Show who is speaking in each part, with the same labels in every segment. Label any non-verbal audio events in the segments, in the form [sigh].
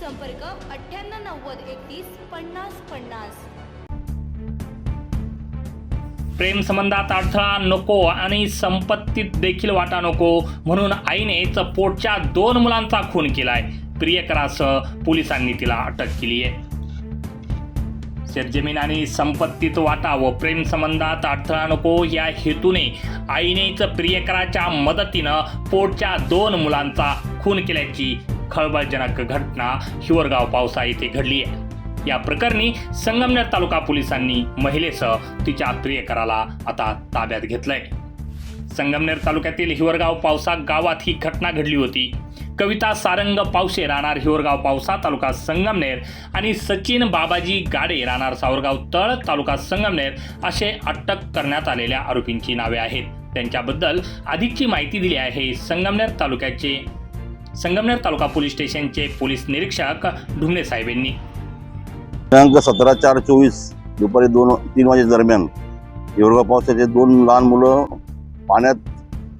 Speaker 1: संपर्क अठ्ठ्याण्णव नव्वद एकतीस पन्नास पन्नास.
Speaker 2: प्रेम संबंधात अडथळा नको आणि संपत्तीत देखील वाटा नको म्हणून आईनेच पोटच्या दोन मुलांचा खून केलाय. प्रियकरासह पोलिसांनी तिला अटक केली आहे. शेतजमीन आणि संपत्तीत वाटा व प्रेम संबंधात अडथळा नको या हेतूने आईनेच प्रियकराच्या मदतीनं पोटच्या दोन मुलांचा खून केल्याची खळबळजनक घटना हिवरगाव पावसा येथे घडली आहे. या प्रकरणी संगमनेर तालुका पोलिसांनी महिलेसह तिच्या प्रियकराला आता ताब्यात घेतलंय. संगमनेर तालुक्यातील हिवरगाव पावसा गावात ही घटना घडली होती. कविता सारंग पावशे राहणार हिवरगाव पावसा तालुका संगमनेर आणि सचिन बाबाजी गाडे राहणार सावरगाव तळ तालुका संगमनेर असे अटक करण्यात आलेल्या आरोपींची नावे आहेत. त्यांच्याबद्दल अधिकची माहिती दिली आहे संगमनेर तालुक्याचे संगमनेर तालुका पोलीस स्टेशनचे पोलीस निरीक्षक ढुमणे साहेब यांनी
Speaker 3: दिनांक सतरा चार चोवीस दुपारी दोन तीन वाजे दरम्यान येवरगाव पावसाचे दोन लहान मुलं पाण्यात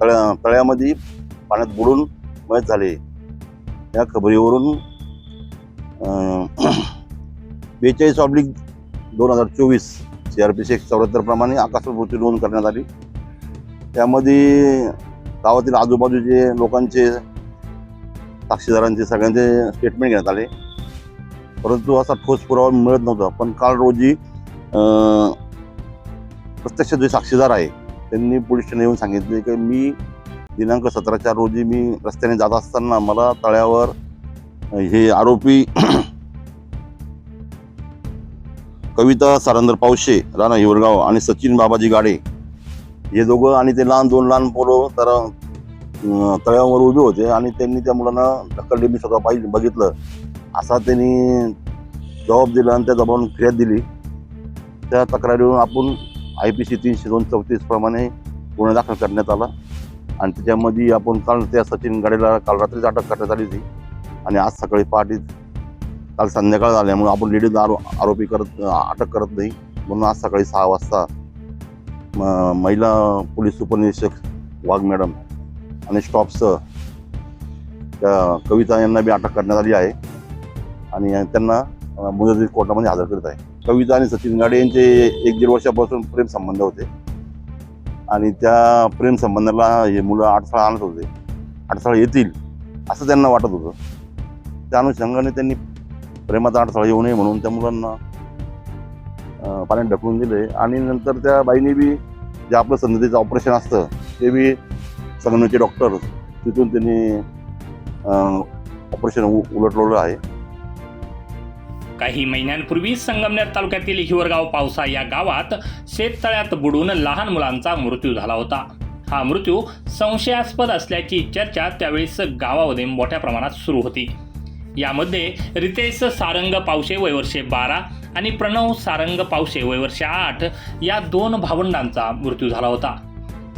Speaker 3: तळ्या तळ्यामध्ये पाण्यात बुडून मयत झाले. या खबरीवरून [clears throat] बेचाळीस ऑब्लिक दोन हजार चोवीस सी आर पी सी एक चौऱ्याहत्तरप्रमाणे मृत्यू नोंद करण्यात आली. त्यामध्ये गावातील आजूबाजूचे लोकांचे साक्षीदारांचे सगळ्यांचे स्टेटमेंट घेण्यात आले. परंतु असा ठोस पुरावा मिळत नव्हता. पण काल रोजी प्रत्यक्ष जे साक्षीदार आहे त्यांनी पोलीस स्टेशन येऊन सांगितले की मी दिनांक सतरा चार रोजी मी रस्त्याने जात असताना मला तळ्यावर हे आरोपी [clears throat] कविता सारंदर पावशे राणा हिवरगाव आणि सचिन बाबाजी गाडे हे दोघं आणि ते लहान दोन लहान पोरं तर तळ्यावर उभे होते आणि त्यांनी त्या मुलांना ढकलले मी स्वतः पाहिजे बघितलं. असा त्यांनी जबाब दिला आणि त्या जबाबून फिर्याद दिली. त्या तक्रारीवरून आपण आय पी सी तीनशे दोन चौतीस प्रमाणे गुन्हा दाखल करण्यात आला. आणि त्याच्यामध्ये आपण काल त्या सचिन गाडीला काल रात्रीच अटक करण्यात आली होती. आणि आज सकाळी पहाटे काल संध्याकाळ झाल्यामुळे आपण लेडीज आरो आरोपी करत अटक करत नाही. म्हणून आज सकाळी सहा वाजता महिला पोलीस उपनिरीक्षक वाघ मॅडम आणि स्टॉपसह त्या कविता यांना बी अटक करण्यात आली आहे. आणि त्यांना मुदतीत कोर्टामध्ये हजर करत आहे. कविता आणि सचिन गाडे यांचे एक दीड वर्षापासून प्रेम संबंध होते. आणि त्या प्रेम संबंधाला हे मुलं अडथळा आणत होते. अडथळा येतील असं त्यांना वाटत होतं. त्या अनुषंगाने त्यांनी प्रेमाचा अडथळा येऊ नये म्हणून त्या मुलांना पाण्यात ढकलून दिले. आणि नंतर त्या बाईने बी जे आपलं संधीचं ऑपरेशन असतं ते बी संगणकीय डॉक्टर तिथून त्यांनी ऑपरेशन उलटवलं आहे.
Speaker 2: काही महिन्यांपूर्वी संगमनेर तालुक्यातील हिवरगाव पावसा या गावात शेततळ्यात बुडून लहान मुलांचा मृत्यू झाला होता. हा मृत्यू संशयास्पद असल्याची चर्चा त्यावेळेस गावामध्ये मोठ्या प्रमाणात सुरू होती. यामध्ये रितेश सारंग पावशे वयवर्षे बारा आणि प्रणव सारंग पावशे वयवर्षे आठ या दोन भावंडांचा मृत्यू झाला होता.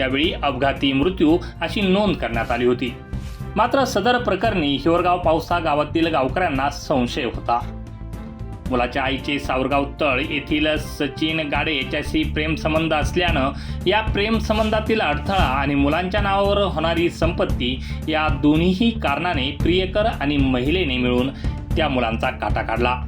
Speaker 2: त्यावेळी अपघाती मृत्यू अशी नोंद करण्यात आली होती. मात्र सदर प्रकरणी हिवरगाव पावसा गावातील गावकऱ्यांना संशय होता. मुलाच्या आईचे सावरगाव तळ येथील सचिन गाडे याच्याशी प्रेमसंबंध असल्यानं या प्रेमसंबंधातील अडथळा आणि मुलांच्या नावावर होणारी संपत्ती या दोन्हीही कारणाने प्रियकर आणि महिलेने मिळून त्या मुलांचा काटा काढला.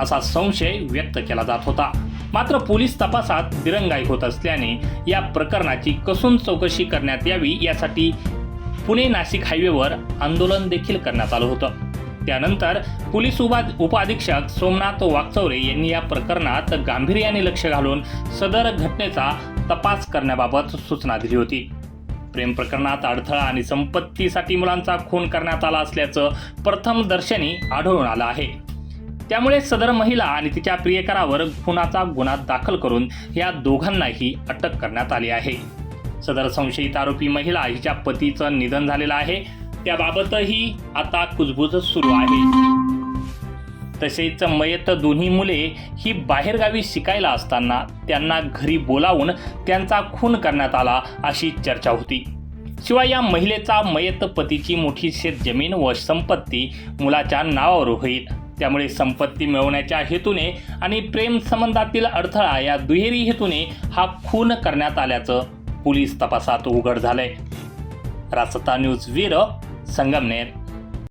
Speaker 2: असा संशय व्यक्त केला जात होता. मात्र पोलीस तपासात दिरंगाई होत असल्याने या प्रकरणाची कसून चौकशी करण्यात यावी यासाठी पुणे नाशिक हायवेवर आंदोलन देखील करण्यात आलं होतं. त्यानंतर पोलीस उपा उपाधीक्षक सोमनाथ वागचौरे यांनी या प्रकरणात गांभीर्याने लक्ष घालून सदर घटनेचा तपास करण्याबाबत सूचना दिली होती. प्रेम प्रकरणात अडथळा आणि संपत्तीसाठी मुलांचा खून करण्यात आला असल्याचं प्रथम दर्शनी आढळून आलं आहे. त्यामुळे सदर महिला आणि तिच्या प्रियकरावर खुनाचा गुन्हा दाखल करून या दोघांनाही अटक करण्यात आली आहे. सदर संशयित आरोपी महिला हिच्या पतीचं निधन झालेलं आहे. त्याबाबतही आता कुजबुज सुरू आहे. तसेच मयत दोन्ही मुले ही बाहेरगावी शिकायला असताना त्यांना घरी बोलावून त्यांचा खून करण्यात आला अशी चर्चा होती. शिवाय या महिलेचा मयत पतीची मोठी शेत जमीन व संपत्ती मुलाच्या नावावर होईल. त्यामुळे संपत्ती मिळवण्याच्या हेतूने आणि प्रेम संबंधातील अडथळा या दुहेरी हेतूने हा खून करण्यात आल्याचं पोलीस तपासात उघड झालंय. रासता न्यूज वीर संगमनेर.